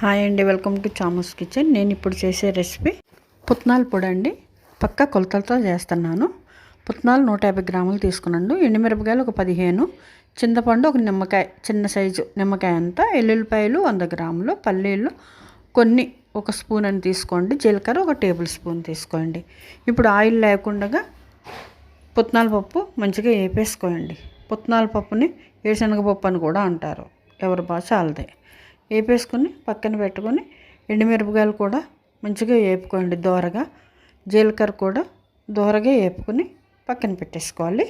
Hi అండి welcome to చామస్ kitchen. నేను ఇప్పుడు చేసే రెసిపీ పుట్నాల పొడి అండి. పక్క కొలతలతో చేస్తున్నాను. పుట్నాలు నూట యాభై గ్రాములు తీసుకున్నాను. ఎండుమిరపకాయలు ఒక పదిహేను. చింతపండు ఒక నిమ్మకాయ చిన్న సైజు నిమ్మకాయ అంతా. ఎల్లుల్లిపాయలు వంద గ్రాములు. పల్లీలు కొన్ని ఒక స్పూన్ అని తీసుకోండి. జీలకర్ర ఒక టేబుల్ స్పూన్ తీసుకోండి. ఇప్పుడు ఆయిల్ లేకుండా పుట్నాల పప్పు మంచిగా వేపేసుకోండి. పుట్నాల పప్పుని వేరుశనగపప్పు అని కూడా అంటారు. ఎవరి భాష వాళ్ళదే. వేపేసుకొని పక్కన పెట్టుకొని ఎండుమిరపకాయలు కూడా మంచిగా వేపుకోండి దోరగా. జీలకర్ర కూడా దోరగా వేపుకొని పక్కన పెట్టేసుకోవాలి.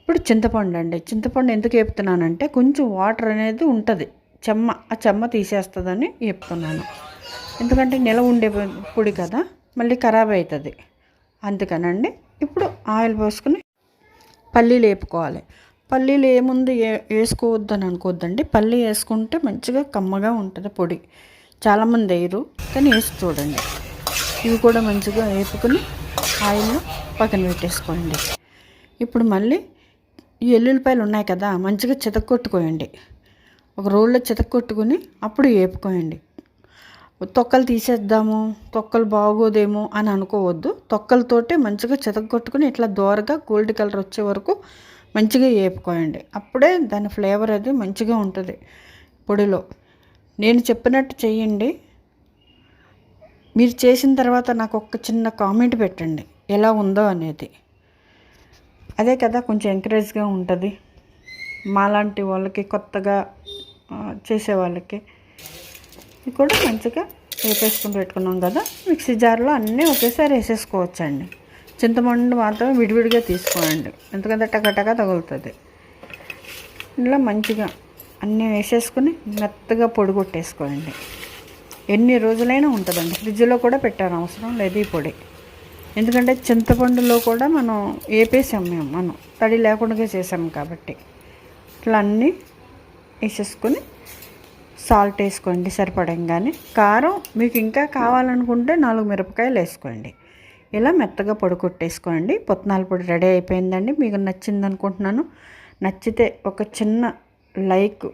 ఇప్పుడు చింతపండు అండి. చింతపండు ఎందుకు వేపుతున్నానంటే కొంచెం వాటర్ అనేది ఉంటుంది. చెమ్మ ఆ చెమ్మ తీసేస్తుందని వేపుతున్నాను ఎందుకంటే నిల ఉండే పొడి కదా మళ్ళీ ఖరాబ్ అవుతుంది అందుకనండి ఇప్పుడు ఆయిల్ పోసుకుని పల్లీలు వేపుకోవాలి పల్లీలు ఏముంది ఏ వేసుకోవద్దని అనుకోవద్దండి పల్లి వేసుకుంటే మంచిగా కమ్మగా ఉంటుంది పొడి. చాలామంది వేయరు కానీ వేసి చూడండి. ఇవి కూడా మంచిగా వేపుకొని ఆయిల్లో పక్కన పెట్టేసుకోండి. ఇప్పుడు మళ్ళీ ఈ ఎల్లుల్లిపాయలు ఉన్నాయి కదా మంచిగా చితక్కొట్టుకోయండి. ఒక రోల్లో చితక్కొట్టుకుని అప్పుడు వేపుకోయండి. తొక్కలు తీసేద్దాము తొక్కలు బాగోదేమో అని అనుకోవద్దు. తొక్కలతోటే మంచిగా చితక్కొట్టుకుని ఇట్లా దోరగా గోల్డ్ కలర్ వచ్చే వరకు మంచిగా వేపుకోయండి. అప్పుడే దాని ఫ్లేవర్ అది మంచిగా ఉంటుంది పొడిలో. నేను చెప్పినట్టు చేయండి మీరు చేసిన తర్వాత నాకు ఒక చిన్న కామెంట్ పెట్టండి. ఎలా ఉందో అనేది. అదే కదా కొంచెం ఎంకరేజ్గా ఉంటుంది. మాలాంటి వాళ్ళకి కొత్తగా చేసే వాళ్ళకి ఇది కూడా మంచిగా వేపేసుకుని పెట్టుకున్నాం కదా. మిక్సీ జార్లో అన్నీ ఒకేసారి వేసేసుకోవచ్చండి. చింతపండు మాత్రం విడివిడిగా తీసుకోండి ఎందుకంటే టకటక తగులుతుంది. ఇలా మంచిగా అన్నీ వేసేసుకుని మెత్తగా పొడి కొట్టేసుకోండి ఎన్ని రోజులైనా ఉంటుందండి. ఫ్రిడ్జ్లో కూడా పెట్టాను అవసరం లేదు ఈ పొడి. ఎందుకంటే చింతపండులో కూడా మనం ఏపేసాం మేము. మనం తడి లేకుండా చేసాం కాబట్టి. ఇట్లా అన్నీ వేసేసుకొని సాల్ట్ వేసుకోండి సరిపడంగానే. కారం మీకు ఇంకా కావాలనుకుంటే నాలుగు మిరపకాయలు వేసుకోండి. ఇలా మెత్తగా పొడి కొట్టేసుకోండి. పుట్నాల పొడి రెడీ అయిపోయిందండి. మీకు నచ్చింది అనుకుంటున్నాను నచ్చితే ఒక చిన్న లైక్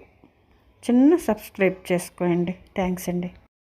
చిన్న సబ్స్క్రైబ్ చేసుకోండి. థ్యాంక్స్ అండి.